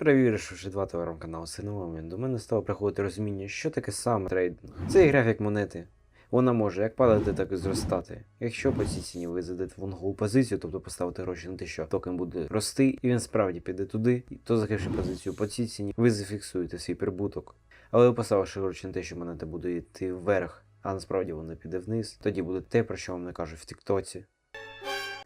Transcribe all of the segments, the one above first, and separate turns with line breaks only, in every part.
Перевіривши два телеграм-канали синовими, до мене стало приходити розуміння, що таке саме трейдинг. Це і графік монети. Вона може як падати, так і зростати. Якщо по цій ціні ви зайдете в лонгову позицію, тобто поставите гроші на те, що токен буде рости, і він справді піде туди, то закривши позицію по цій ціні, ви зафіксуєте свій прибуток. Але ви поставивши гроші на те, що монета буде йти вверх, а насправді вона піде вниз, тоді буде те, про що вам не кажуть в Тіктоці.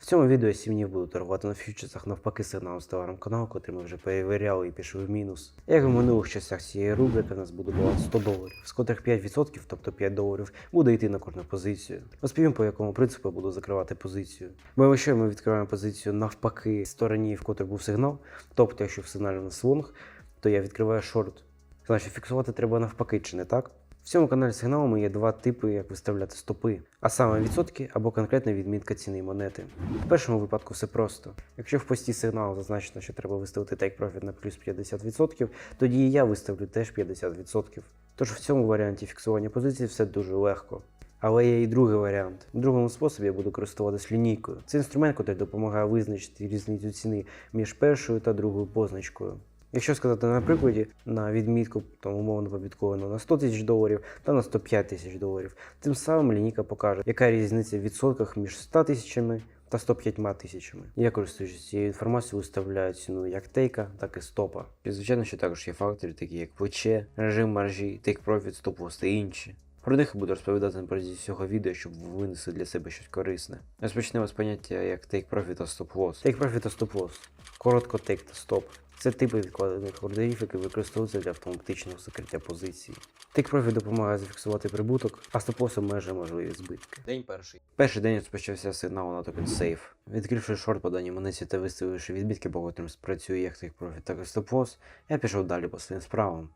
В цьому відео я 7 буду торгувати на фьючерсах навпаки сигналу з телеграм-каналу, котрий ми вже перевіряли і пішов в мінус. Як в минулих часах цієї рубрики, у нас буде баланс 100 доларів, з котрих 5%, тобто 5 доларів, буде йти на кожну позицію. Розповім, по якому принципу я буду закривати позицію. Бо якщо ми відкриваємо позицію навпаки стороні, в котрій був сигнал, тобто якщо в сигналі у нас лонг, то я відкриваю шорт. Значить, фіксувати треба навпаки, чи не так? В цьому каналі сигналами є два типи, як виставляти стопи, а саме відсотки або конкретна відмітка ціни монети. В першому випадку все просто. Якщо в пості сигналу зазначено, що треба виставити take profit на плюс 50%, тоді і я виставлю теж 50%. Тож в цьому варіанті фіксування позиції все дуже легко. Але є і другий варіант. В другому способі я буду користуватись лінійкою. Це інструмент, який допомагає визначити різницю ціни між першою та другою позначкою. Якщо сказати на прикладі, на відмітку там, умовно по біткоїну на 100 тисяч доларів та на 105 тисяч доларів, тим самим лінійка покаже, яка різниця в відсотках між 100 тисячами та 105 тисячами. Я користуючись цією інформацією, виставляю ціну як тейка, так і стопа. І звичайно, що також є фактори, такі як плече, режим маржі, тейк профіт, стоп лосс та інші. Про них буду розповідати на протязі всього відео, щоб ви винесли для себе щось корисне. Розпочнемо з поняття як take profit та stop loss. Take profit та stop loss. Коротко take та stop. Це типи відкладених ордерів, які використовуються для автоматичного закриття позиції. Take profit допомагає зафіксувати прибуток, а stop loss обмежує можливі збитки.
День перший.
Перший день розпочався з сигналу на токен Safe. Відкривши шорт по даній монеті та виставивши відбитки, по котрим спрацює як take profit, так і stop loss, я пішов далі по своїм справам.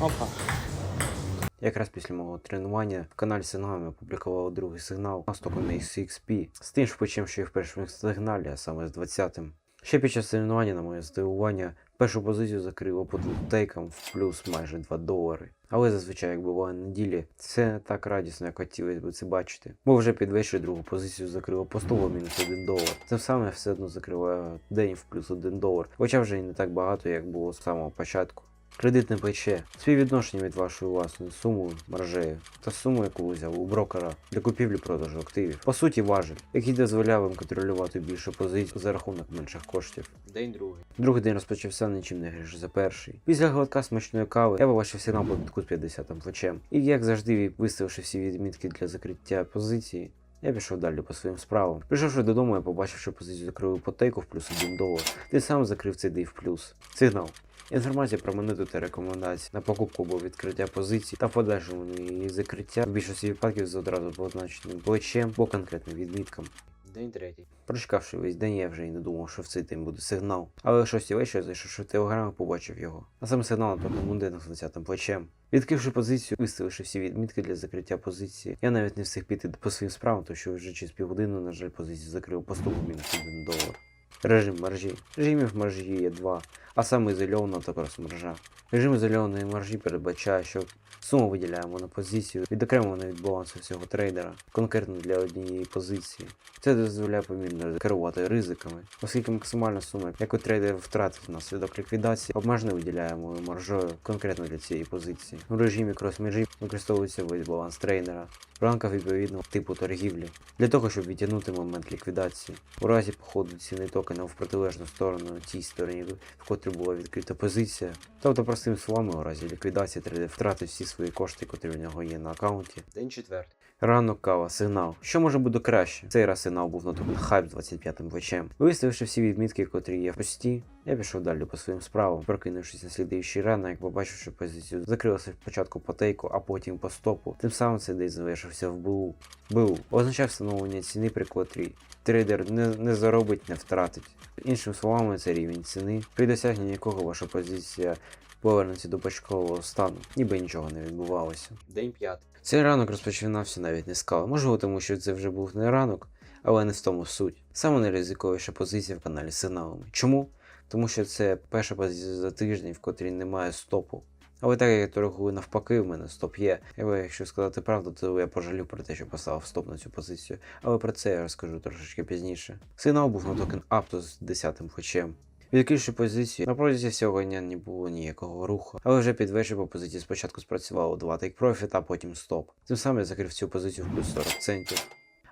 Опа.
Якраз після мого тренування в каналі Сигналами опублікував другий сигнал на стоком XP з тим ж почем, що і в першому сигналі, а саме з 20-м. Ще під час тренування, на моє здивування, першу позицію закрило по в плюс майже 2 долари. Але зазвичай, як буває на ділі, це не так радісно, як хотілося б це бачити. Бо вже під вечір другу позицію закрило поступово мінус 1 долар. Тим самим все одно закриваю день в плюс 1 долар, хоча вже і не так багато, як було з самого початку. Кредитне плече співвідношення від вашої власної суми маржею та суми, яку ви взяли у брокера для купівлі-продажу активів. По суті, важель, який дозволяє вам контролювати більшу позицію за рахунок менших коштів.
День другий.
Другий день розпочався нічим не гріше за перший. Після глотка смачної кави я побачив сигнал побітку з 50 плечем. І як завжди, виставивши всі відмітки для закриття позиції, я пішов далі по своїм справам. Прийшовши додому, я побачив, що позицію закрили по тейку в плюс 1 долар. Ти сам закрив цей дей в плюс. Сигнал. Інформація про монету та рекомендації на покупку або відкриття позицій та подальшому її закриття в більшості випадків з одразу позначеним плечем або конкретним відміткам.
День третій.
Прочекавши весь день, я вже й не думав, що в цей день буде сигнал. Але о 6 вечора, зайшовши в телеграм, і побачив його. А саме сигнал на тому будинок з 20 плечем. Відкривши позицію, виставивши всі відмітки для закриття позиції, я навіть не встиг піти по своїм справам, тому що вже через півгодини, на жаль, позицію закрив по стопу мінус 1 долар. Режим маржі. Режимів маржі є два, а саме ізольована та крос-маржа. Режим ізольованої маржі передбачає, що суму виділяємо на позицію, відокремлено від балансу всього трейдера, конкретно для однієї позиції. Це дозволяє помірно керувати ризиками, оскільки максимальна сума, яку трейдер втратив внаслідок ліквідації, обмежено виділяємо маржою конкретно для цієї позиції. У режимі крос-межі використовується весь баланс трейдера в рамках відповідного типу торгівлі для того, щоб відтягнути момент ліквідації. У разі походу ціни токена в протилежну сторону тій стороні, в котрій була відкрита позиція. Тобто, простими словами, у разі ліквідації трейдер втратить всі свої кошти, котрі в нього є на аккаунті.
День четвертий.
Ранок кава, сигнал. Що може бути краще? Цей раз сигнал був на токен хайп з 25-м плечем. Виставивши всі відмітки, котрі є в пості, я пішов далі по своїм справам, прокинувшись на слідуючий ранок, як побачив, що позицію закрилася спочатку по тейку, а потім по стопу. Тим самим цей день завершився в БУ. БУ означає встановлення ціни, при котрій трейдер не, не заробить, не втратить. Іншими словами, це рівень ціни, при досягненні якого ваша позиція повернеться до початкового стану, ніби нічого не відбувалося.
День п'ятий.
Цей ранок розпочинався навіть не кави. Можливо, тому що це вже був не ранок, але не в тому суть. Саме найризиковіша позиція в каналі з сигналами. Чому? Тому що це перша позиція за тиждень, в котрій немає стопу. Але так як я торгую навпаки, в мене стоп є. Але якщо сказати правду, то я пожалів про те, що поставив стоп на цю позицію. Але про це я розкажу трошечки пізніше. Сигнал був на токен Aptos з 10 плечем. Відкривши позицію, на протязі всього дня не було ніякого руху, але вже під вечір по позиції спочатку спрацювало два тейк-профіт, а потім стоп. Тим самим я закрив цю позицію в плюс 40 центів.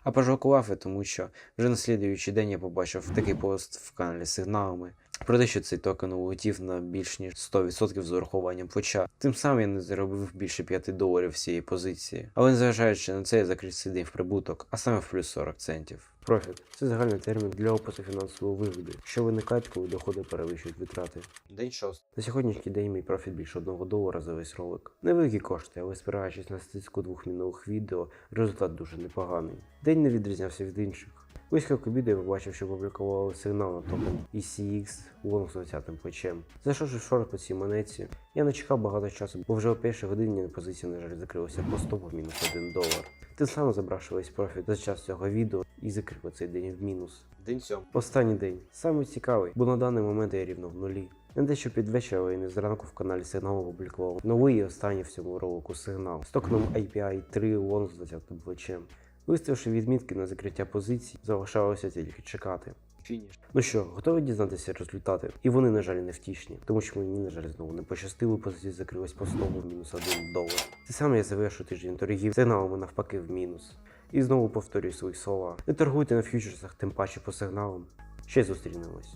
А пожалкував я тому, що вже на слідуючий день я побачив такий пост в каналі з сигналами. Про те, що цей токен улетів на більш ніж 100% з урахуванням плеча. Тим самим я не заробив більше 5 доларів всієї позиції. Але незважаючи на це, я закрив цей день в прибуток, а саме в плюс 40 центів. Профіт це загальний термін для опису фінансової вигоди, що виникають, коли доходи перевищують витрати. День 6. На сьогоднішній день мій профіт більше 1 долара за весь ролик. Невеликі кошти, але спираючись на статистику двох мінулих відео, результат дуже непоганий. День не відрізнявся від інших. Близько к обіду я побачив, що опублікували сигнал на токен ECX Long з 20 плечем. Зайшовши в шорт по цій монеті, я не чекав багато часу, бо вже о першій годині позиція, на жаль, закрилася по стопу в мінус 1 долар. Тим самим забравши весь профіт за час цього відео і закрив цей день в мінус. День 7. Останній день. Саме цікавий, бо на даний момент я рівно в нулі. Не те, що під вечір, але й не зранку в каналі сигнал опублікував новий і останній в цьому ролику сигнал з токеном API 3 Long з 20 плечем. Виставивши відмітки на закриття позицій, залишалося тільки чекати. Фініш. Ну що, готові дізнатися результати? І вони, на жаль, не втішні, тому що мені, на жаль, знову не пощастило, позиція закрилась по стову в мінус 1 долар. Це саме я завершу тиждень торгів, сигналами навпаки в мінус. І знову повторюю свої слова. Не торгуйте на фьючерсах, тим паче по сигналам. Ще зустрінемось.